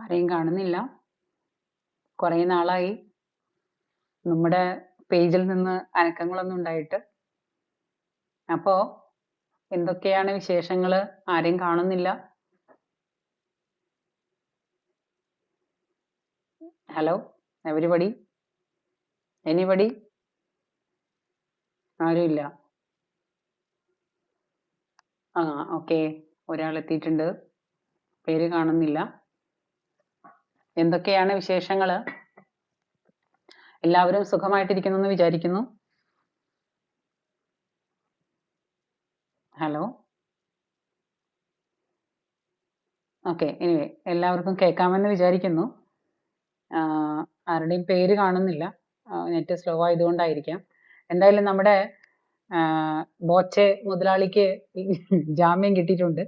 ആരെയും കാണുന്നില്ല. കുറേ നാളായി. നമ്മുടെ പേജിൽ നിന്ന് അനക്കങ്ങളൊന്നും ഉണ്ടായിട്ട്. അപ്പോ എന്തൊക്കെയാണ് വിശേഷങ്ങൾ ആരെയും കാണുന്നില്ല. Hello everybody? എനിബഡി? ആരുമില്ല. ആ ഓക്കെ. ഒരാൾ എത്തിയിട്ടുണ്ട്. പേര് കാണുന്നില്ല. എന്തൊക്കെയാണ് വിശേഷങ്ങൾ എല്ലാവരും സുഖമായിട്ടിരിക്കുന്നു എന്ന് വിചാരിക്കുന്നു. ഹലോ? ഓക്കെ എനിവേ എല്ലാവർക്കും കേൾക്കാമെന്ന് വിചാരിക്കുന്നു. ആരുടെയും പേര് കാണുന്നില്ല. നെറ്റ് സ്ലോ ആയതുകൊണ്ടായിരിക്കാം. എന്തായാലും നമ്മുടെ ബോച്ചെ മുതലാളിക്ക് ജാമ്യം കിട്ടിയിട്ടുണ്ട്.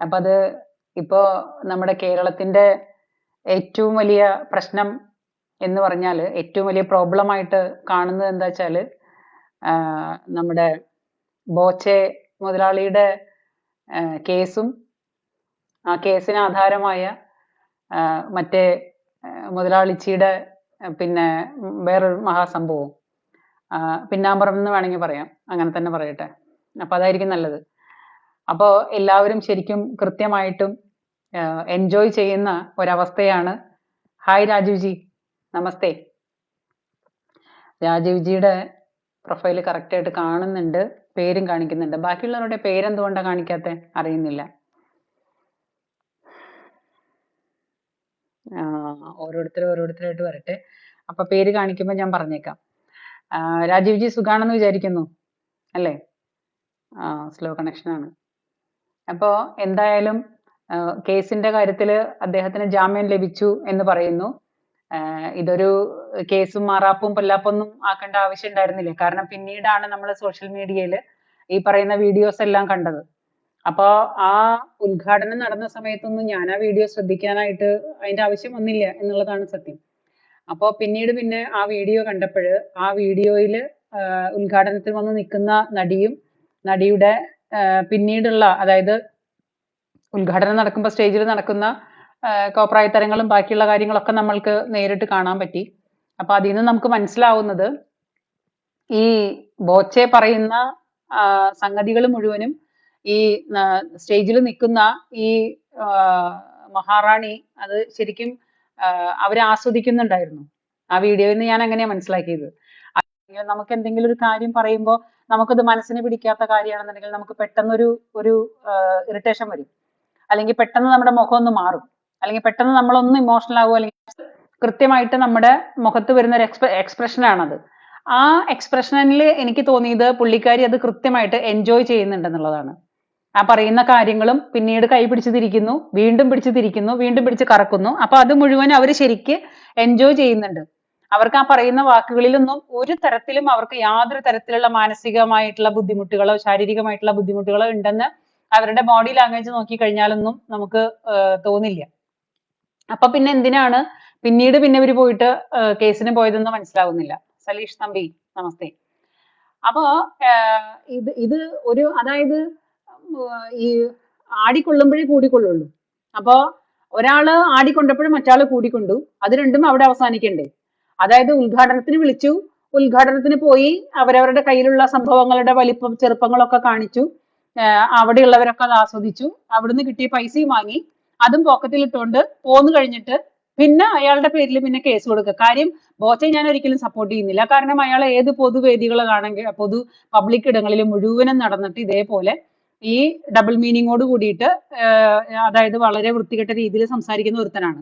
അപ്പം അത് ഇപ്പോ നമ്മുടെ കേരളത്തിന്റെ ഏറ്റവും വലിയ പ്രശ്നം എന്ന് പറഞ്ഞാൽ ഏറ്റവും വലിയ പ്രോബ്ലം ആയിട്ട് കാണുന്നത് എന്താ വെച്ചാൽ നമ്മുടെ ബോച്ചെ മുതലാളിയുടെ കേസും ആ കേസിന് ആധാരമായ മറ്റേ മുതലാളിച്ചിയുടെ പിന്നെ വേറൊരു മഹാസംഭവവും പിന്നാമ്പറം എന്ന് വേണമെങ്കിൽ പറയാം. അങ്ങനെ തന്നെ പറയട്ടെ. അപ്പൊ അതായിരിക്കും നല്ലത്. അപ്പോൾ എല്ലാവരും ശരിക്കും കൃത്യമായിട്ടും എൻജോയ് ചെയ്യുന്ന ഒരവസ്ഥയാണ്. ഹായ് രാജീവ് ജി നമസ്തേ. രാജീവ് ജിയുടെ പ്രൊഫൈൽ കറക്റ്റ് ആയിട്ട് കാണുന്നുണ്ട്. പേരും കാണിക്കുന്നുണ്ട്. ബാക്കിയുള്ളവരുടെ പേരെന്തുകൊണ്ടാണ് കാണിക്കാത്ത? അറിയുന്നില്ല. ഓരോരുത്തർ ഓരോരുത്തരായിട്ട് വരട്ടെ. അപ്പൊ പേര് കാണിക്കുമ്പോൾ ഞാൻ പറഞ്ഞേക്കാം. ആഹ് രാജീവ് ജി സുഖാണെന്ന് വിചാരിക്കുന്നു അല്ലേ? സ്ലോ കണക്ഷനാണ് ആണ്. അപ്പോ എന്തായാലും കേസിന്റെ കാര്യത്തിൽ അദ്ദേഹത്തിന് ജാമ്യം ലഭിച്ചു എന്ന് പറയുന്നു. ഇതൊരു കേസും മാറാപ്പും പൊല്ലാപ്പൊന്നും ആക്കേണ്ട ആവശ്യം ഉണ്ടായിരുന്നില്ല. കാരണം പിന്നീടാണ് നമ്മൾ സോഷ്യൽ മീഡിയയിൽ ഈ പറയുന്ന വീഡിയോസ് എല്ലാം കണ്ടത്. അപ്പോ ആ ഉദ്ഘാടനം നടന്ന സമയത്തൊന്നും ഞാൻ ആ വീഡിയോ ശ്രദ്ധിക്കാനായിട്ട് അതിന്റെ ആവശ്യം വന്നില്ല എന്നുള്ളതാണ് സത്യം. അപ്പോൾ പിന്നീട് പിന്നെ ആ വീഡിയോ കണ്ടപ്പോൾ ആ വീഡിയോയിൽ ഉദ്ഘാടനത്തിൽ വന്ന് നിൽക്കുന്ന നടിയും നടിയുടെ പിന്നീടുള്ള അതായത് ഉദ്ഘാടനം നടക്കുമ്പോൾ സ്റ്റേജിൽ നടക്കുന്ന കോപ്രായത്തരങ്ങളും ബാക്കിയുള്ള കാര്യങ്ങളൊക്കെ നമ്മൾക്ക് നേരിട്ട് കാണാൻ പറ്റി. അപ്പൊ അതിൽ നിന്ന് നമുക്ക് മനസ്സിലാവുന്നത് ഈ ബോച്ചെ പറയുന്ന സംഗതികൾ മുഴുവനും ഈ സ്റ്റേജിൽ നിൽക്കുന്ന ഈ മഹാറാണി അത് ശരിക്കും അവർ ആസ്വദിക്കുന്നുണ്ടായിരുന്നു. ആ വീഡിയോയിൽ നിന്ന് ഞാൻ അങ്ങനെയാ മനസ്സിലാക്കിയത്. നമുക്ക് എന്തെങ്കിലും ഒരു കാര്യം പറയുമ്പോൾ നമുക്കത് മനസ്സിന് പിടിക്കാത്ത കാര്യമാണെന്നുണ്ടെങ്കിൽ നമുക്ക് പെട്ടെന്നൊരു ഒരു ഇറിറ്റേഷൻ വരും. അല്ലെങ്കിൽ പെട്ടെന്ന് നമ്മുടെ മുഖം ഒന്ന് മാറും. അല്ലെങ്കിൽ പെട്ടെന്ന് നമ്മളൊന്ന് ഇമോഷണൽ ആവുക അല്ലെങ്കിൽ കൃത്യമായിട്ട് നമ്മുടെ മുഖത്ത് വരുന്ന ഒരു എക്സ്പ്ര എക്സ്പ്രഷൻ ആണത്. ആ എക്സ്പ്രഷനിൽ എനിക്ക് തോന്നിയത് പുള്ളിക്കാരി അത് കൃത്യമായിട്ട് എൻജോയ് ചെയ്യുന്നുണ്ടെന്നുള്ളതാണ് ആ പറയുന്ന കാര്യങ്ങളും പിന്നീട് കൈ പിടിച്ച് തിരിക്കുന്നു വീണ്ടും പിടിച്ച് തിരിക്കുന്നു വീണ്ടും പിടിച്ച് കറക്കുന്നു. അപ്പൊ അത് മുഴുവൻ അവർ ശരിക്ക് എൻജോയ് ചെയ്യുന്നുണ്ട്. അവർക്ക് ആ പറയുന്ന വാക്കുകളിലൊന്നും ഒരു തരത്തിലും അവർക്ക് യാതൊരു തരത്തിലുള്ള മാനസികമായിട്ടുള്ള ബുദ്ധിമുട്ടുകളോ ശാരീരികമായിട്ടുള്ള ബുദ്ധിമുട്ടുകളോ ഉണ്ടെന്ന് അവരുടെ ബോഡി ലാംഗ്വേജ് നോക്കി കഴിഞ്ഞാലൊന്നും നമുക്ക് തോന്നില്ല. അപ്പൊ പിന്നെ എന്തിനാണ്? പിന്നീട് പിന്നെ ഇവർ പോയിട്ട് കേസിന് പോയതെന്ന് മനസ്സിലാവുന്നില്ല. സലീഷ് തമ്പി നമസ്തേ. അപ്പോ ഇത് ഇത് ഒരു അതായത് ഈ ആടിക്കൊള്ളുമ്പോഴേ കൂടിക്കൊള്ളുള്ളൂ. അപ്പോ ഒരാൾ ആടിക്കൊണ്ടപ്പോഴും മറ്റാൾ കൂടിക്കൊണ്ടു. അത് രണ്ടും അവിടെ അവസാനിക്കണ്ടേ. അതായത് ഉദ്ഘാടനത്തിന് വിളിച്ചു. ഉദ്ഘാടനത്തിന് പോയി അവരവരുടെ കയ്യിലുള്ള സംഭവങ്ങളുടെ വലിപ്പം ചെറുപ്പങ്ങളൊക്കെ കാണിച്ചു. അവിടെയുള്ളവരൊക്കെ അത് ആസ്വദിച്ചു. അവിടുന്ന് കിട്ടിയ പൈസയും വാങ്ങി. അതും പോക്കറ്റിൽ ഇട്ടുകൊണ്ട് പോന്നു കഴിഞ്ഞിട്ട് പിന്നെ അയാളുടെ പേരിൽ പിന്നെ കേസ് കൊടുക്കുക കാര്യം ബോച്ചെ ഞാൻ ഒരിക്കലും സപ്പോർട്ട് ചെയ്യുന്നില്ല. കാരണം അയാൾ ഏത് പൊതുവേദികളാണെങ്കിൽ പൊതു പബ്ലിക് ഇടങ്ങളിൽ മുഴുവനും നടന്നിട്ട് ഇതേപോലെ ഈ ഡബിൾ മീനിങ്ങോട് കൂടിയിട്ട് അതായത് വളരെ വൃത്തികെട്ട രീതിയിൽ സംസാരിക്കുന്ന ഒരുത്തനാണ്.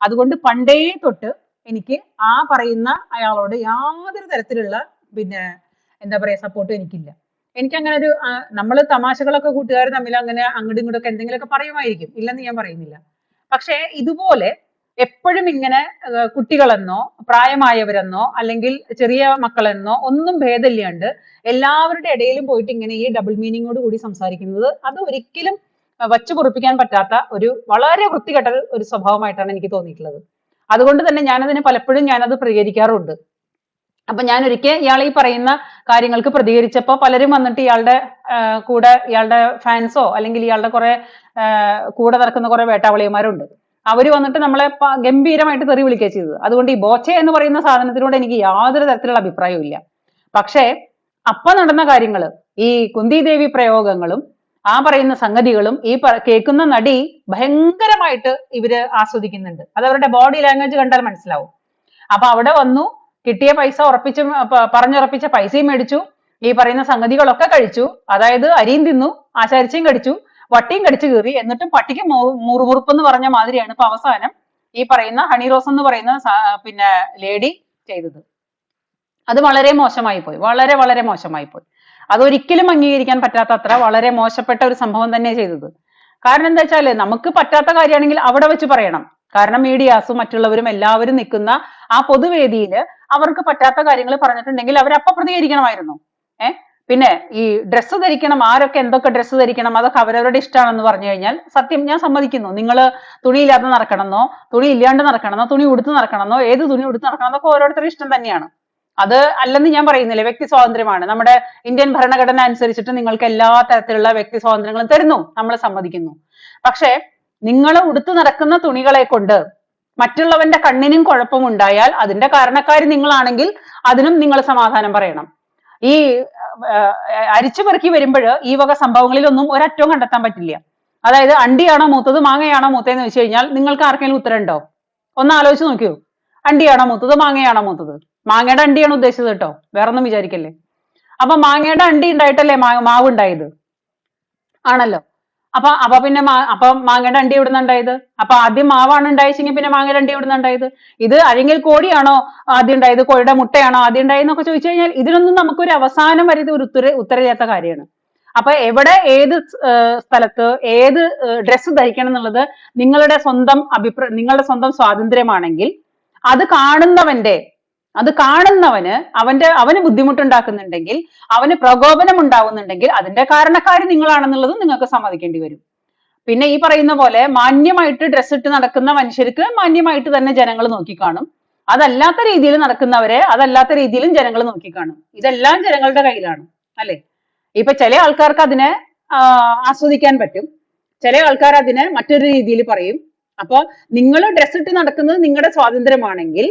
അതുകൊണ്ട് പണ്ടേ തൊട്ട് എനിക്ക് ആ പറയുന്ന അയാളോട് യാതൊരു തരത്തിലുള്ള പിന്നെ എന്താ പറയാ സപ്പോർട്ടും എനിക്കില്ല. എനിക്ക് അങ്ങനെ ഒരു നമ്മൾ തമാശകളൊക്കെ കൂട്ടുകാർ തമ്മിൽ അങ്ങനെ അങ്ങോട്ടും ഇങ്ങോട്ടൊക്കെ എന്തെങ്കിലുമൊക്കെ പറയുമായിരിക്കും. ഇല്ലെന്ന് ഞാൻ പറയുന്നില്ല. പക്ഷേ ഇതുപോലെ എപ്പോഴും ഇങ്ങനെ കുട്ടികളെന്നോ പ്രായമായവരെന്നോ അല്ലെങ്കിൽ ചെറിയ മക്കളെന്നോ ഒന്നും ഭേദമില്ലാണ്ട് എല്ലാവരുടെ ഇടയിലും പോയിട്ട് ഇങ്ങനെ ഈ ഡബിൾ മീനിങ്ങോട് കൂടി സംസാരിക്കുന്നത് അത് ഒരിക്കലും വച്ചു പൊറുപ്പിക്കാൻ പറ്റാത്ത ഒരു വളരെ വൃത്തികെട്ട ഒരു സ്വഭാവമായിട്ടാണ് എനിക്ക് തോന്നിയിട്ടുള്ളത്. അതുകൊണ്ട് തന്നെ ഞാനതിന് പലപ്പോഴും ഞാനത് പ്രതികരിക്കാറുണ്ട്. അപ്പൊ ഞാൻ ഒരിക്കൽ ഇയാൾ ഈ പറയുന്ന കാര്യങ്ങൾക്ക് പ്രതികരിച്ചപ്പോൾ പലരും വന്നിട്ട് ഇയാളുടെ കൂടെ ഇയാളുടെ ഫാൻസോ അല്ലെങ്കിൽ ഇയാളുടെ കുറെ കൂടെ നടക്കുന്ന കുറെ വേട്ടാവളിയന്മാരുണ്ട്. അവർ വന്നിട്ട് നമ്മളെ ഗംഭീരമായിട്ട് തെറി വിളിക്കുക ചെയ്തത്. അതുകൊണ്ട് ഈ ബോച്ച എന്ന് പറയുന്ന സാധനത്തിനോട് എനിക്ക് യാതൊരു തരത്തിലുള്ള അഭിപ്രായവും ഇല്ല. പക്ഷേ അപ്പൊ നടന്ന കാര്യങ്ങൾ ഈ കുന്തിദേവി പ്രയോഗങ്ങളും ആ പറയുന്ന സംഗതികളും ഈ കേൾക്കുന്ന നടി ഭയങ്കരമായിട്ട് ഇവർ ആസ്വദിക്കുന്നുണ്ട്. അത് അവരുടെ ബോഡി ലാംഗ്വേജ് കണ്ടാൽ മനസ്സിലാവും. അപ്പൊ അവിടെ വന്നു കിട്ടിയ പൈസ ഉറപ്പിച്ച് പറഞ്ഞുറപ്പിച്ച പൈസയും മേടിച്ചു. ഈ പറയുന്ന സംഗതികളൊക്കെ കഴിച്ചു. അതായത് അരിയും തിന്നു ആശാരിച്ചയും കടിച്ചു വട്ടിയും കടിച്ചു കീറി. എന്നിട്ടും പട്ടിക്ക് മുറുമുറുപ്പ് എന്ന് പറഞ്ഞ മാതിരിയാണ് ഇപ്പൊ അവസാനം ഈ പറയുന്ന ഹണി റോസ് എന്ന് പറയുന്ന പിന്നെ ലേഡി ചെയ്തത്. അത് വളരെ മോശമായി പോയി. വളരെ വളരെ മോശമായി പോയി. അതൊരിക്കലും അംഗീകരിക്കാൻ പറ്റാത്ത അത്ര വളരെ മോശപ്പെട്ട ഒരു സംഭവം തന്നെ ചെയ്തത്. കാരണം എന്താ വെച്ചാൽ നമുക്ക് പറ്റാത്ത കാര്യമാണെങ്കിൽ അവിടെ വെച്ച് പറയണം. കാരണം മീഡിയാസും മറ്റുള്ളവരും എല്ലാവരും നിൽക്കുന്ന ആ പൊതുവേദിയിൽ അവർക്ക് പറ്റാത്ത കാര്യങ്ങൾ പറഞ്ഞിട്ടുണ്ടെങ്കിൽ അവർ അപ്പൊ പ്രതികരിക്കണമായിരുന്നു. ഏഹ് പിന്നെ ഈ ഡ്രസ്സ് ധരിക്കണം ആരൊക്കെ എന്തൊക്കെ ഡ്രസ്സ് ധരിക്കണം അതൊക്കെ അവരവരുടെ ഇഷ്ടമാണെന്ന് പറഞ്ഞു കഴിഞ്ഞാൽ സത്യം ഞാൻ സമ്മതിക്കുന്നു. നിങ്ങൾ തുണിയില്ലാതെ നടക്കണമെന്നോ തുണി ഇല്ലാണ്ട് നടക്കണമെന്നോ തുണി ഉടുത്ത് നടക്കണമെന്നോ ഏത് തുണി ഉടുത്ത് നടക്കണം എന്നൊക്കെ ഓരോരുത്തരുടെ ഇഷ്ടം തന്നെയാണ്. അത് അല്ലെന്ന് ഞാൻ പറയുന്നില്ല. വ്യക്തി സ്വാതന്ത്ര്യമാണ്. നമ്മുടെ ഇന്ത്യൻ ഭരണഘടന അനുസരിച്ചിട്ട് നിങ്ങൾക്ക് എല്ലാ തരത്തിലുള്ള വ്യക്തി സ്വാതന്ത്ര്യങ്ങളും തരുന്നു. നമ്മൾ സമ്മതിക്കുന്നു. പക്ഷേ നിങ്ങൾ ഉടുത്തു നടക്കുന്ന തുണികളെ കൊണ്ട് മറ്റുള്ളവന്റെ കണ്ണിനും കുഴപ്പമുണ്ടായാൽ അതിന്റെ കാരണക്കാർ നിങ്ങളാണെങ്കിൽ അതിനും നിങ്ങൾ സമാധാനം പറയണം. ഈ അരിച്ചു പെറുക്കി വരുമ്പോൾ ഈ വക സംഭവങ്ങളിലൊന്നും ഒരറ്റവും കണ്ടെത്താൻ പറ്റില്ല. അതായത് അണ്ടിയാണോ മൂത്തത് മാങ്ങയാണോ മൂത്തതെന്ന് വെച്ച് കഴിഞ്ഞാൽ നിങ്ങൾക്ക് ആർക്കെങ്കിലും ഉത്തരം ഉണ്ടോ ഒന്ന് ആലോചിച്ച് നോക്കിയോ? അണ്ടിയാണോ മൂത്തത് മാങ്ങയാണോ മൂത്തത്? മാങ്ങയുടെ അണ്ടിയാണ് ഉദ്ദേശിച്ചത് കേട്ടോ. വേറൊന്നും വിചാരിക്കല്ലേ? അപ്പൊ മാങ്ങയുടെ അണ്ടി ഉണ്ടായിട്ടല്ലേ മാവ് ഉണ്ടായത്? ആണല്ലോ. അപ്പൊ അപ്പൊ പിന്നെ അപ്പൊ മാങ്ങയുടെ അണ്ടി എവിടുന്ന ഉണ്ടായത്? അപ്പൊ ആദ്യം മാവാണ് ഉണ്ടായിച്ചെങ്കിൽ പിന്നെ മാങ്ങയുടെ അണ്ടി എവിടുന്ന ഉണ്ടായത്? ഇത് അല്ലെങ്കിൽ കോടിയാണോ ആദ്യം ഉണ്ടായത്? കോഴിയുടെ മുട്ടയാണോ ആദ്യം ഉണ്ടായതെന്നൊക്കെ ചോദിച്ചു കഴിഞ്ഞാൽ ഇതിനൊന്നും നമുക്കൊരു അവസാനം വരെ ഒരു ഉത്തര ഉത്തരവില്ലാത്ത കാര്യമാണ്. അപ്പൊ എവിടെ ഏത് സ്ഥലത്ത് ഏത് ഡ്രസ്സ് ധരിക്കണം എന്നുള്ളത് നിങ്ങളുടെ സ്വന്തം അഭിപ്രായ നിങ്ങളുടെ സ്വന്തം സ്വാതന്ത്ര്യമാണെങ്കിൽ അത് കാണുന്നവന്റെ അത് കാണുന്നവന് അവന്റെ അവന് ബുദ്ധിമുട്ടുണ്ടാക്കുന്നുണ്ടെങ്കിൽ അവന് പ്രകോപനം ഉണ്ടാവുന്നുണ്ടെങ്കിൽ അതിന്റെ കാരണക്കാർ നിങ്ങളാണെന്നുള്ളത് നിങ്ങൾക്ക് സമ്മതിക്കേണ്ടി വരും. പിന്നെ ഈ പറയുന്ന പോലെ മാന്യമായിട്ട് ഡ്രസ് ഇട്ട് നടക്കുന്ന മനുഷ്യർക്ക് മാന്യമായിട്ട് തന്നെ ജനങ്ങൾ നോക്കിക്കാണും. അതല്ലാത്ത രീതിയിൽ നടക്കുന്നവരെ അതല്ലാത്ത രീതിയിലും ജനങ്ങൾ നോക്കിക്കാണും. ഇതെല്ലാം ജനങ്ങളുടെ കയ്യിലാണ് അല്ലെ? ഇപ്പൊ ചില ആൾക്കാർക്ക് അതിനെ ആസ്വദിക്കാൻ പറ്റും. ചില ആൾക്കാർ അതിനെ മറ്റൊരു രീതിയിൽ പറയും. അപ്പൊ നിങ്ങൾ ഡ്രസ് ഇട്ട് നടക്കുന്നത് നിങ്ങളുടെ സ്വാതന്ത്ര്യമാണെങ്കിൽ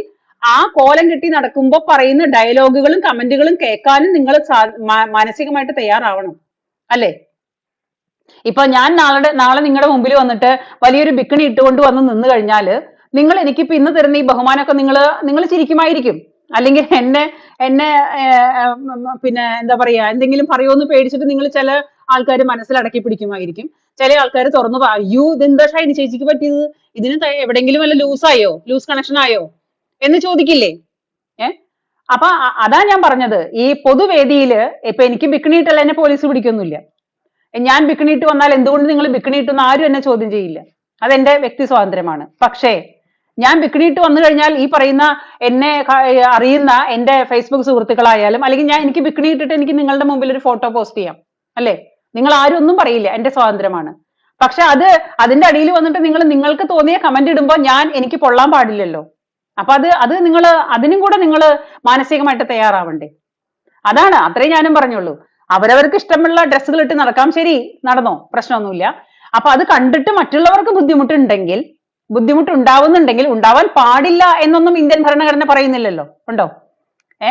ആ കോലം കെട്ടി നടക്കുമ്പോൾ പറയുന്ന ഡയലോഗുകളും കമന്റുകളും കേൾക്കാനും നിങ്ങൾ മാനസികമായിട്ട് തയ്യാറാവണം. അല്ലേ? ഇപ്പൊ ഞാൻ നാളെ നാളെ നിങ്ങളുടെ മുമ്പിൽ വന്നിട്ട് വലിയൊരു ബിക്കിണി ഇട്ടുകൊണ്ട് വന്ന് നിന്ന് കഴിഞ്ഞാൽ നിങ്ങൾ എനിക്ക് ഇപ്പൊ ഇന്ന് തരുന്ന ഈ ബഹുമാനമൊക്കെ നിങ്ങൾ നിങ്ങൾ ചിരിക്കുമായിരിക്കും. അല്ലെങ്കിൽ എന്നെ എന്നെ പിന്നെ എന്താ പറയാ എന്തെങ്കിലും പറയുമെന്ന് പേടിച്ചിട്ട് നിങ്ങൾ ചില ആൾക്കാർ മനസ്സിലടക്കി പിടിക്കുമായിരിക്കും. ചില ആൾക്കാർ തുറന്നു അയ്യോ ഇതെന്താ ഷൈനി ചേച്ചിക്ക് പറ്റിയത്? ഇതിന് എവിടെങ്കിലും വല്ല ലൂസ് ആയോ ലൂസ് കണക്ഷൻ ആയോ എന്ന് ചോദിക്കില്ലേ? ഏ? അപ്പൊ അതാ ഞാൻ പറഞ്ഞത്. ഈ പൊതുവേദിയിൽ ഇപ്പൊ എനിക്ക് ബിക്കിണിയിട്ടല്ല എന്നെ പോലീസ് പിടിക്കൊന്നുമില്ല. ഞാൻ ബിക്കിണിയിട്ട് വന്നാൽ എന്തുകൊണ്ട് നിങ്ങൾ ബിക്കിണി ഇട്ടെന്ന് ആരും എന്നെ ചോദ്യം ചെയ്യില്ല? അതെന്റെ വ്യക്തി സ്വാതന്ത്ര്യമാണ്. പക്ഷേ ഞാൻ ബിക്കിണിയിട്ട് വന്നു കഴിഞ്ഞാൽ ഈ പറയുന്ന എന്നെ അറിയുന്ന എന്റെ ഫേസ്ബുക്ക് സുഹൃത്തുക്കളായാലും അല്ലെങ്കിൽ ഞാൻ എനിക്ക് ബിക്കിണി ഇട്ടിട്ട് എനിക്ക് നിങ്ങളുടെ മുമ്പിൽ ഒരു ഫോട്ടോ പോസ്റ്റ് ചെയ്യാം. അല്ലേ? നിങ്ങൾ ആരും ഒന്നും പറയില്ല എന്റെ സ്വാതന്ത്ര്യമാണ്. പക്ഷെ അത് അതിന്റെ അടിയിൽ വന്നിട്ട് നിങ്ങൾ നിങ്ങൾക്ക് തോന്നിയ കമന്റ് ഇടുമ്പോൾ ഞാൻ എനിക്ക് പൊള്ളാൻ പാടില്ലല്ലോ. അപ്പൊ അത് അത് നിങ്ങൾ അതിനും കൂടെ നിങ്ങൾ മാനസികമായിട്ട് തയ്യാറാവണ്ടേ. അതാണ് അത്രേ ഞാനും പറഞ്ഞുള്ളൂ. അവരവർക്ക് ഇഷ്ടമുള്ള ഡ്രസ്സുകൾ ഇട്ട് നടക്കാം ശരി നടന്നോ പ്രശ്നമൊന്നുമില്ല. അപ്പൊ അത് കണ്ടിട്ട് മറ്റുള്ളവർക്ക് ബുദ്ധിമുട്ടുണ്ടെങ്കിൽ ബുദ്ധിമുട്ട് ഉണ്ടാവുന്നുണ്ടെങ്കിൽ ഉണ്ടാവാൻ പാടില്ല എന്നൊന്നും ഇന്ത്യൻ ഭരണഘടന പറയുന്നില്ലല്ലോ. ഉണ്ടോ? ഏ?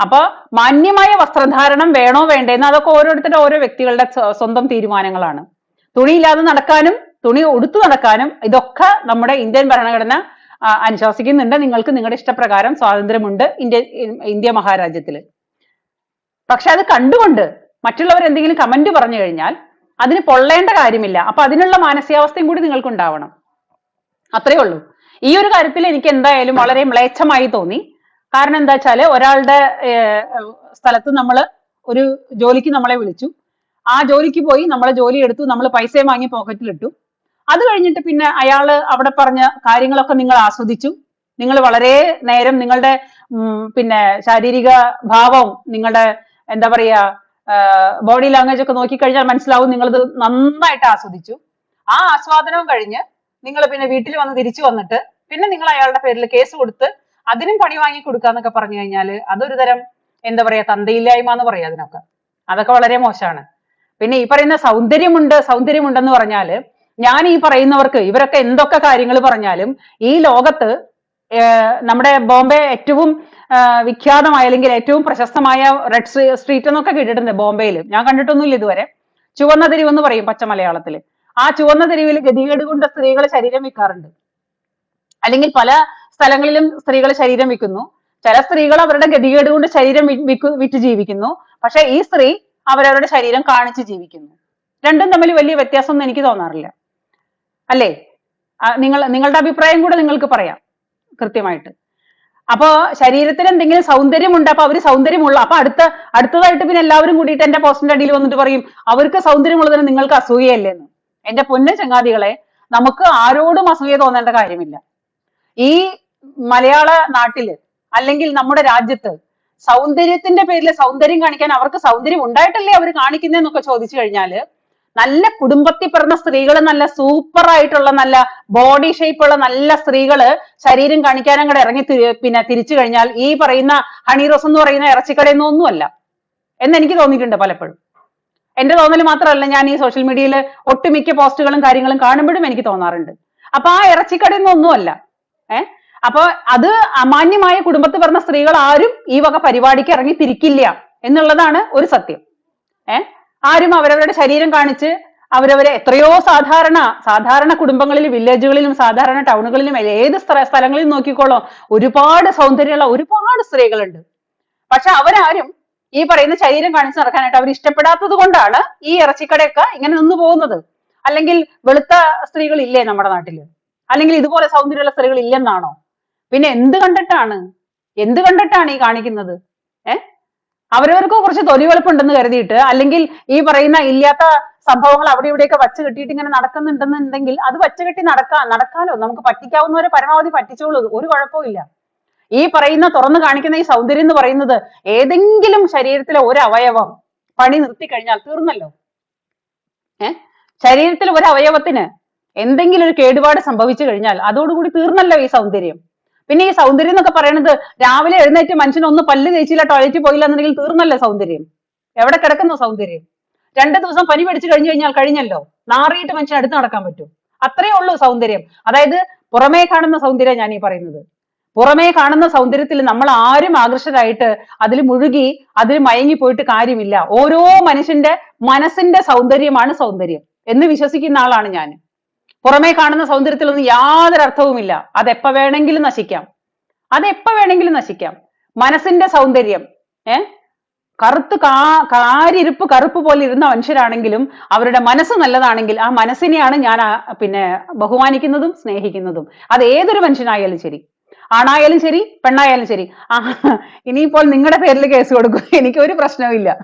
അപ്പൊ മാന്യമായ വസ്ത്രധാരണം വേണോ വേണ്ടെന്ന് അതൊക്കെ ഓരോരുത്തരുടെ ഓരോ വ്യക്തികളുടെ സ്വന്തം തീരുമാനങ്ങളാണ്. തുണിയില്ലാതെ നടക്കാനും തുണി ഉടുത്തു നടക്കാനും ഇതൊക്കെ നമ്മുടെ ഇന്ത്യൻ ഭരണഘടന അനുശാസിക്കുന്നുണ്ട്. നിങ്ങൾക്ക് നിങ്ങളുടെ ഇഷ്ടപ്രകാരം സ്വാതന്ത്ര്യമുണ്ട് ഇന്ത്യ ഇന്ത്യ മഹാരാജ്യത്തിൽ പക്ഷെ അത് കണ്ടുകൊണ്ട് മറ്റുള്ളവർ എന്തെങ്കിലും കമന്റ് പറഞ്ഞു കഴിഞ്ഞാൽ അതിന് പൊള്ളേണ്ട കാര്യമില്ല. അപ്പൊ അതിനുള്ള മാനസികാവസ്ഥയും കൂടി നിങ്ങൾക്ക് ഉണ്ടാവണം അത്രയേ ഉള്ളൂ. ഈ ഒരു കാര്യത്തിൽ എനിക്ക് എന്തായാലും വളരെ മ്ലേച്ഛമായി തോന്നി. കാരണം എന്താ വെച്ചാൽ ഒരാളുടെ സ്ഥലത്ത് നമ്മൾ ഒരു ജോലിക്ക് നമ്മളെ വിളിച്ചു. ആ ജോലിക്ക് പോയി നമ്മളെ ജോലി എടുത്തു നമ്മൾ പൈസയും വാങ്ങി പോക്കറ്റിലിട്ടു. അത് കഴിഞ്ഞിട്ട് പിന്നെ അയാൾ അവിടെ പറഞ്ഞ കാര്യങ്ങളൊക്കെ നിങ്ങൾ ആസ്വദിച്ചു. നിങ്ങൾ വളരെ നേരം നിങ്ങളുടെ പിന്നെ ശാരീരിക ഭാവവും നിങ്ങളുടെ എന്താ പറയാ ബോഡി ലാംഗ്വേജ് ഒക്കെ നോക്കിക്കഴിഞ്ഞാൽ മനസ്സിലാവും നിങ്ങളിത് നന്നായിട്ട് ആസ്വദിച്ചു. ആ ആസ്വാദനവും കഴിഞ്ഞ് നിങ്ങൾ പിന്നെ വീട്ടിൽ വന്ന് തിരിച്ചു വന്നിട്ട് പിന്നെ നിങ്ങൾ അയാളുടെ പേരിൽ കേസ് കൊടുത്ത് അതിനും പണി വാങ്ങി കൊടുക്കാന്നൊക്കെ പറഞ്ഞു കഴിഞ്ഞാൽ അതൊരു തരം എന്താ പറയാ തന്തയില്ലായ്മ എന്ന് പറയാം അതിനൊക്കെ. അതൊക്കെ വളരെ മോശമാണ്. പിന്നെ ഈ പറയുന്ന സൗന്ദര്യമുണ്ട് സൗന്ദര്യമുണ്ടെന്ന് പറഞ്ഞാൽ ഞാൻ ഈ പറയുന്നവർക്ക് ഇവരൊക്കെ എന്തൊക്കെ കാര്യങ്ങൾ പറഞ്ഞാലും ഈ ലോകത്ത് നമ്മുടെ ബോംബെ ഏറ്റവും വിഖ്യാതമായ അല്ലെങ്കിൽ ഏറ്റവും പ്രശസ്തമായ റെഡ് സ്ട്രീറ്റ് എന്നൊക്കെ കേട്ടിട്ടുണ്ട് ബോംബെയിൽ. ഞാൻ കണ്ടിട്ടൊന്നുമില്ല ഇതുവരെ. ചുവന്ന തെരുവ് എന്ന് പറയും പച്ച മലയാളത്തിൽ. ആ ചുവന്ന തെരുവിൽ ഗതികേട് കൊണ്ട് സ്ത്രീകൾ ശരീരം വിൽക്കാറുണ്ട് അല്ലെങ്കിൽ പല സ്ഥലങ്ങളിലും സ്ത്രീകൾ ശരീരം വിൽക്കുന്നു ചില സ്ത്രീകൾ അവരുടെ ഗതികേട് കൊണ്ട് ശരീരം വിറ്റ് ജീവിക്കുന്നു. പക്ഷെ ഈ സ്ത്രീ അവരവരുടെ ശരീരം കാണിച്ച് ജീവിക്കുന്നു. രണ്ടും തമ്മിൽ വലിയ വ്യത്യാസമൊന്നും എനിക്ക് തോന്നാറില്ല. അല്ലേ? നിങ്ങൾ നിങ്ങളുടെ അഭിപ്രായം കൂടെ നിങ്ങൾക്ക് പറയാം കൃത്യമായിട്ട്. അപ്പോ ശരീരത്തിന് എന്തെങ്കിലും സൗന്ദര്യം ഉണ്ട് അപ്പൊ അവർ സൗന്ദര്യമുള്ള അപ്പൊ അടുത്ത അടുത്തതായിട്ട് പിന്നെ എല്ലാവരും കൂടിയിട്ട് എന്റെ പോസ്റ്റിന്റെ അടിയിൽ വന്നിട്ട് പറയും അവർക്ക് സൗന്ദര്യമുള്ളതിന് നിങ്ങൾക്ക് അസൂയയല്ലേ എന്ന്. എന്റെ പൊന്ന ചങ്ങാതികളെ നമുക്ക് ആരോടും അസൂയ തോന്നേണ്ട കാര്യമില്ല. ഈ മലയാള നാട്ടിൽ അല്ലെങ്കിൽ നമ്മുടെ രാജ്യത്ത് സൗന്ദര്യത്തിന്റെ പേരിൽ സൗന്ദര്യം കാണിക്കാൻ അവർക്ക് സൗന്ദര്യം ഉണ്ടായിട്ടല്ലേ അവർ കാണിക്കുന്നതെന്നൊക്കെ ചോദിച്ചു കഴിഞ്ഞാൽ നല്ല കുടുംബത്തിൽ പിറന്ന സ്ത്രീകൾ നല്ല സൂപ്പർ ആയിട്ടുള്ള നല്ല ബോഡി ഷേപ്പ് ഉള്ള നല്ല സ്ത്രീകൾ ശരീരം കാണിക്കാനും കൂടെ ഇറങ്ങി പിന്നെ തിരിച്ചു കഴിഞ്ഞാൽ ഈ പറയുന്ന ഹണി റോസ് എന്ന് പറയുന്ന ഇറച്ചിക്കടയിൽ നിന്നും ഒന്നുമല്ല. എന്ന് എനിക്ക് തോന്നിയിട്ടുണ്ട് പലപ്പോഴും. എന്റെ തോന്നൽ മാത്രമല്ല ഞാൻ ഈ സോഷ്യൽ മീഡിയയിൽ ഒട്ടുമിക്ക പോസ്റ്റുകളും കാര്യങ്ങളും കാണുമ്പോഴും എനിക്ക് തോന്നാറുണ്ട്. അപ്പൊ ആ ഇറച്ചിക്കടയിൽ നിന്നും ഒന്നുമല്ല. ഏ? അപ്പൊ അത് അമാന്യമായ കുടുംബത്തിൽ പറഞ്ഞ സ്ത്രീകൾ ആരും ഈ വക പരിപാടിക്ക് ഇറങ്ങി തിരിക്കില്ല എന്നുള്ളതാണ് ഒരു സത്യം. ഏ? ആരും അവരവരുടെ ശരീരം കാണിച്ച് അവരവരെ എത്രയോ സാധാരണ സാധാരണ കുടുംബങ്ങളിൽ വില്ലേജുകളിലും സാധാരണ ടൗണുകളിലും ഏത് സ്ഥല സ്ഥലങ്ങളിലും നോക്കിക്കോളോ ഒരുപാട് സൗന്ദര്യമുള്ള ഒരുപാട് സ്ത്രീകളുണ്ട്. പക്ഷെ അവരാരും ഈ പറയുന്ന ശരീരം കാണിച്ച് നടക്കാനായിട്ട് അവർ ഇഷ്ടപ്പെടാത്തത് കൊണ്ടാണ് ഈ ഇറച്ചിക്കടയൊക്കെ ഇങ്ങനെ നിന്ന് പോകുന്നത്. അല്ലെങ്കിൽ വെളുത്ത സ്ത്രീകൾ ഇല്ലേ നമ്മുടെ നാട്ടിൽ? അല്ലെങ്കിൽ ഇതുപോലെ സൗന്ദര്യമുള്ള സ്ത്രീകൾ ഇല്ലെന്നാണോ? പിന്നെ എന്ത് കണ്ടിട്ടാണ്? എന്ത് കണ്ടിട്ടാണ് ഈ കാണിക്കുന്നത്? ഏ? അവരവർക്ക് കുറച്ച് തൊലിവെളുപ്പുണ്ടെന്ന് കരുതിയിട്ട് അല്ലെങ്കിൽ ഈ പറയുന്ന ഇല്ലാത്ത സംഭവങ്ങൾ അവിടെ ഇവിടെയൊക്കെ വച്ച് കെട്ടിയിട്ട് ഇങ്ങനെ നടക്കുന്നുണ്ടെന്നുണ്ടെങ്കിൽ അത് വച്ച് കെട്ടി നടക്കാ നടക്കാലോ? നമുക്ക് പറ്റിക്കാവുന്നവരെ പരമാവധി പറ്റിച്ചോളൂ. ഒരു കുഴപ്പവും ഇല്ല. ഈ പറയുന്ന തുറന്നു കാണിക്കുന്ന ഈ സൗന്ദര്യം എന്ന് പറയുന്നത് ഏതെങ്കിലും ശരീരത്തിലെ ഒരു അവയവം പണി നിർത്തി കഴിഞ്ഞാൽ തീർന്നല്ലോ. ഏ? ശരീരത്തിലെ ഒരു അവയവത്തിന് എന്തെങ്കിലും ഒരു കേടുപാട് സംഭവിച്ചു കഴിഞ്ഞാൽ അതോടുകൂടി തീർന്നല്ലോ ഈ സൗന്ദര്യം. പിന്നെ ഈ സൗന്ദര്യം എന്നൊക്കെ പറയുന്നത് രാവിലെ എഴുന്നേറ്റ് മനുഷ്യൻ ഒന്ന് പല്ല് തേച്ചില്ല ടോയ്ലറ്റിൽ പോയില്ല എന്നുണ്ടെങ്കിൽ തീർന്നല്ലേ സൗന്ദര്യം? എവിടെ കിടക്കുന്നു സൗന്ദര്യം? രണ്ട് ദിവസം പനി പിടിച്ചു കഴിഞ്ഞു കഴിഞ്ഞാൽ കഴിഞ്ഞല്ലോ? നാറിയിട്ട് മനുഷ്യൻ അടുത്ത് നടക്കാൻ പറ്റും. അത്രേ ഉള്ളൂ സൗന്ദര്യം. അതായത് പുറമേ കാണുന്ന സൗന്ദര്യം ഞാൻ ഈ പറയുന്നത്. പുറമേ കാണുന്ന സൗന്ദര്യത്തിൽ നമ്മൾ ആരും ആകർഷകരായിട്ട് അതിൽ മുഴുകി അതിൽ മയങ്ങി പോയിട്ട് കാര്യമില്ല. ഓരോ മനുഷ്യന്റെ മനസ്സിന്റെ സൗന്ദര്യമാണ് സൗന്ദര്യം എന്ന് വിശ്വസിക്കുന്ന ആളാണ് ഞാൻ പുറമേ കാണുന്ന സൗന്ദര്യത്തിലൊന്നും യാതൊരു അർത്ഥവുമില്ല. അതെപ്പ വേണമെങ്കിലും നശിക്കാം. അതെപ്പ വേണമെങ്കിലും നശിക്കാം. മനസ്സിന്റെ സൗന്ദര്യം ഏ? കറുത്ത് കാ കാരിരുപ്പ് കറുപ്പ് പോലെ ഇരുന്ന മനുഷ്യരാണെങ്കിലും അവരുടെ മനസ്സ് നല്ലതാണെങ്കിൽ ആ മനസ്സിനെയാണ് ഞാൻ പിന്നെ ബഹുമാനിക്കുന്നതും സ്നേഹിക്കുന്നതും. അത് ഏതൊരു മനുഷ്യനായാലും ശരി. ആണായാലും ശരി പെണ്ണായാലും ശരി. ആ ഇനിയിപ്പോൾ നിങ്ങളുടെ പേരിൽ കേസ് കൊടുക്കും. എനിക്ക് ഒരു പ്രശ്നവുമില്ല.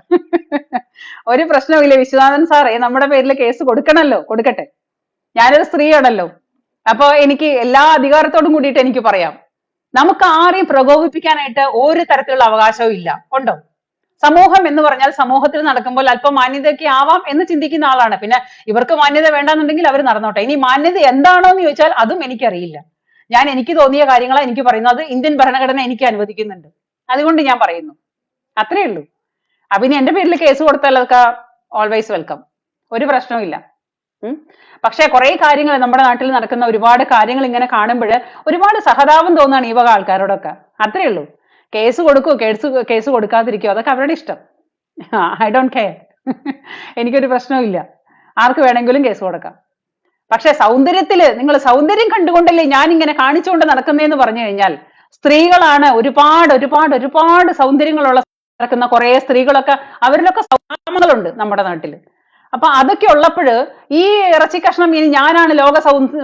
ഒരു പ്രശ്നവുമില്ല. വിശ്വനാഥൻ സാറേ നമ്മുടെ പേരിൽ കേസ് കൊടുക്കണല്ലോ. കൊടുക്കട്ടെ. ഞാനൊരു സ്ത്രീയാണല്ലോ. അപ്പൊ എനിക്ക് എല്ലാ അധികാരത്തോടും കൂടിയിട്ട് എനിക്ക് പറയാം. നമുക്ക് ആരെയും പ്രകോപിപ്പിക്കാനായിട്ട് ഒരു തരത്തിലുള്ള അവകാശവും ഇല്ല. ഉണ്ടോ? സമൂഹം എന്ന് പറഞ്ഞാൽ സമൂഹത്തിൽ നടക്കുമ്പോൾ അല്പം മാന്യതയൊക്കെ ആവാം എന്ന് ചിന്തിക്കുന്ന ആളാണ്. പിന്നെ ഇവർക്ക് മാന്യത വേണ്ടെന്നുണ്ടെങ്കിൽ അവർ നടന്നോട്ടെ. ഇനി മാന്യത എന്താണോ എന്ന് ചോദിച്ചാൽ അതും എനിക്കറിയില്ല. ഞാൻ എനിക്ക് തോന്നിയ കാര്യങ്ങളാണ് എനിക്ക് പറയുന്നത്. ഇന്ത്യൻ ഭരണഘടന എനിക്ക് അനുവദിക്കുന്നുണ്ട്. അതുകൊണ്ട് ഞാൻ പറയുന്നു. അത്രയേ ഉള്ളൂ. അപ്പൊ ഇനി എന്റെ പേരിൽ കേസ് കൊടുത്താലൊക്കെ ഓൾവേസ് വെൽക്കം ഒരു പ്രശ്നവും ഉം പക്ഷെ കുറെ കാര്യങ്ങൾ നമ്മുടെ നാട്ടിൽ നടക്കുന്ന ഒരുപാട് കാര്യങ്ങൾ ഇങ്ങനെ കാണുമ്പോൾ ഒരുപാട് സഹതാപം തോന്നാണ് ഈ വക ആൾക്കാരോടൊക്കെ. അത്രേ ഉള്ളൂ. കേസ് കൊടുക്കൂ കേസ് കേസ് കൊടുക്കാതിരിക്കോ. അതൊക്കെ അവരുടെ ഇഷ്ടം. ഐ ഡോണ്ട് കെയർ എനിക്കൊരു പ്രശ്നവുമില്ല ആർക്ക് വേണമെങ്കിലും കേസ് കൊടുക്കാം. പക്ഷെ സൗന്ദര്യത്തിൽ നിങ്ങൾ സൗന്ദര്യം കണ്ടുകൊണ്ടല്ലേ ഞാൻ ഇങ്ങനെ കാണിച്ചുകൊണ്ട് നടക്കുന്നതെന്ന് പറഞ്ഞു കഴിഞ്ഞാൽ സ്ത്രീകളാണ് ഒരുപാട് ഒരുപാട് ഒരുപാട് സൗന്ദര്യങ്ങളുള്ള നടക്കുന്ന കുറെ സ്ത്രീകളൊക്കെ അവരിലൊക്കെ സൗന്ദര്യങ്ങളുണ്ട് നമ്മുടെ നാട്ടിൽ. അപ്പൊ അതൊക്കെ ഉള്ളപ്പോൾ ഈ ഇറച്ചി കഷ്ണം ഇനി ഞാനാണ് ലോക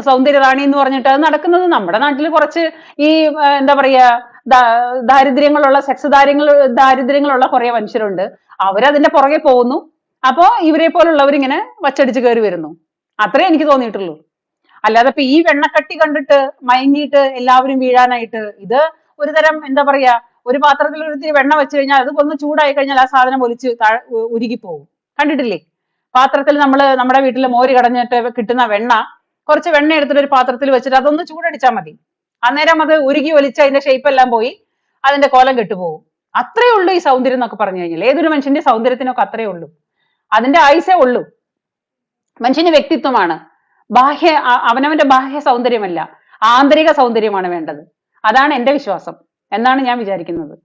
സൗന്ദര്യറാണി എന്ന് പറഞ്ഞിട്ട് അത് നടക്കുന്നത് നമ്മുടെ നാട്ടിൽ കുറച്ച് ഈ എന്താ പറയാ ദാരിദ്ര്യങ്ങളുള്ള സെക്സ് ദാരിങ്ങൾ ദാരിദ്ര്യങ്ങളുള്ള കുറെ മനുഷ്യരുണ്ട്. അവരതിന്റെ പുറകെ പോകുന്നു. അപ്പോ ഇവരെ പോലുള്ളവരിങ്ങനെ വച്ചടിച്ച് കയറി വരുന്നു. അത്രേ എനിക്ക് തോന്നിയിട്ടുള്ളൂ. അല്ലാതെ ഇപ്പൊ ഈ വെണ്ണക്കട്ടി കണ്ടിട്ട് മയങ്ങിയിട്ട് എല്ലാവരും വീഴാനായിട്ട് ഇത് ഒരു തരം എന്താ പറയാ ഒരു പാത്രത്തിൽ ഒരു വെണ്ണ വെച്ച് കഴിഞ്ഞാൽ അത് ഒന്ന് ചൂടായി കഴിഞ്ഞാൽ ആ സാധനം ഒലിച്ച് ഉരുകി പോകും കണ്ടിട്ടില്ലേ? പാത്രത്തിൽ നമ്മൾ നമ്മുടെ വീട്ടിൽ മോര് കടഞ്ഞിട്ട് കിട്ടുന്ന വെണ്ണ കുറച്ച് വെണ്ണ എടുത്തിട്ട് ഒരു പാത്രത്തിൽ വെച്ചിട്ട് അതൊന്ന് ചൂടടിച്ചാൽ മതി. അന്നേരം അത് ഉരുകി ഒലിച്ച് അതിന്റെ ഷേപ്പ് എല്ലാം പോയി അതിന്റെ കോലം കെട്ടുപോകും അത്രേ ഉള്ളൂ ഈ സൗന്ദര്യം എന്നൊക്കെ പറഞ്ഞു കഴിഞ്ഞാൽ ഏതൊരു മനുഷ്യന്റെ സൗന്ദര്യത്തിനൊക്കെ അത്രേ ഉള്ളൂ. അതിന്റെ ആയുസേ ഉള്ളൂ. മനുഷ്യന്റെ വ്യക്തിത്വമാണ്. ബാഹ്യ അവനവന്റെ ബാഹ്യ സൗന്ദര്യമല്ല. ആന്തരിക സൗന്ദര്യമാണ് വേണ്ടത്. അതാണ് എന്റെ വിശ്വാസം. എന്നാണ് ഞാൻ വിചാരിക്കുന്നത്.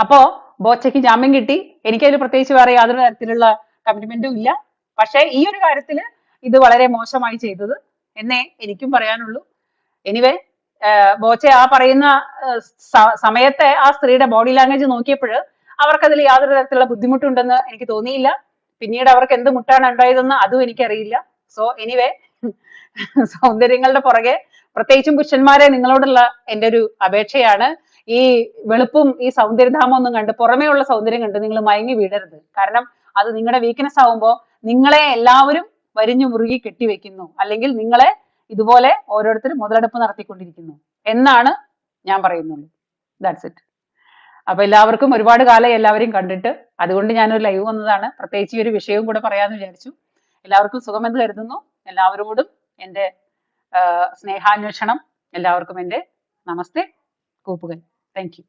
അപ്പോ ബോച്ചയ്ക്ക് ജാമ്യം കിട്ടി. എനിക്കതിൽ പ്രത്യേകിച്ച് വേറെ യാതൊരു തരത്തിലുള്ള കമ്മിറ്റ്മെന്റും ഇല്ല. പക്ഷേ ഈ ഒരു കാര്യത്തിൽ ഇത് വളരെ മോശമായി ചെയ്തത് എന്നേ എനിക്കും പറയാനുള്ളൂ. എനിവേ ബോച്ചെ ആ പറയുന്ന സമയത്തെ ആ സ്ത്രീയുടെ ബോഡി ലാംഗ്വേജ് നോക്കിയപ്പോൾ അവർക്കതിൽ യാതൊരു തരത്തിലുള്ള ബുദ്ധിമുട്ടുണ്ടെന്ന് എനിക്ക് തോന്നിയില്ല. പിന്നീട് അവർക്ക് എന്ത് മുട്ടാണ് ഉണ്ടായതെന്ന് അതും എനിക്കറിയില്ല. സോ എനിവേ സൗന്ദര്യങ്ങളുടെ പുറകെ പ്രത്യേകിച്ചും പുരുഷന്മാരെ നിങ്ങളോടുള്ള എന്റെ ഒരു അപേക്ഷയാണ്. ഈ വെളുപ്പും ഈ സൗന്ദര്യധാമം ഒന്നും കണ്ട് പുറമേ ഉള്ള സൗന്ദര്യം കണ്ട് നിങ്ങൾ മയങ്ങി വീഴരുത്. കാരണം അത് നിങ്ങളുടെ വീക്ക്നെസ് ആവുമ്പോൾ നിങ്ങളെ എല്ലാവരും വരിഞ്ഞു മുറുകി കെട്ടിവെക്കുന്നു. അല്ലെങ്കിൽ നിങ്ങളെ ഇതുപോലെ ഓരോരുത്തരും മുതലെടുപ്പ് നടത്തിക്കൊണ്ടിരിക്കുന്നു. എന്നാണ് ഞാൻ പറയുന്നുള്ളൂ ദാറ്റ്സ് ഇറ്റ് അപ്പൊ എല്ലാവർക്കും ഒരുപാട് കാലം എല്ലാവരെയും കണ്ടിട്ട് അതുകൊണ്ട് ഞാനൊരു ലൈവ് വന്നതാണ്. പ്രത്യേകിച്ച് ഈ ഒരു വിഷയവും കൂടെ പറയാമെന്ന് വിചാരിച്ചു. എല്ലാവർക്കും സുഖമെന്ന് കരുതുന്നു. എല്ലാവരോടും എന്റെ സ്നേഹാന്വേഷണം എല്ലാവർക്കും എന്റെ നമസ്തേ കൂപ്പുകൾ. Thank you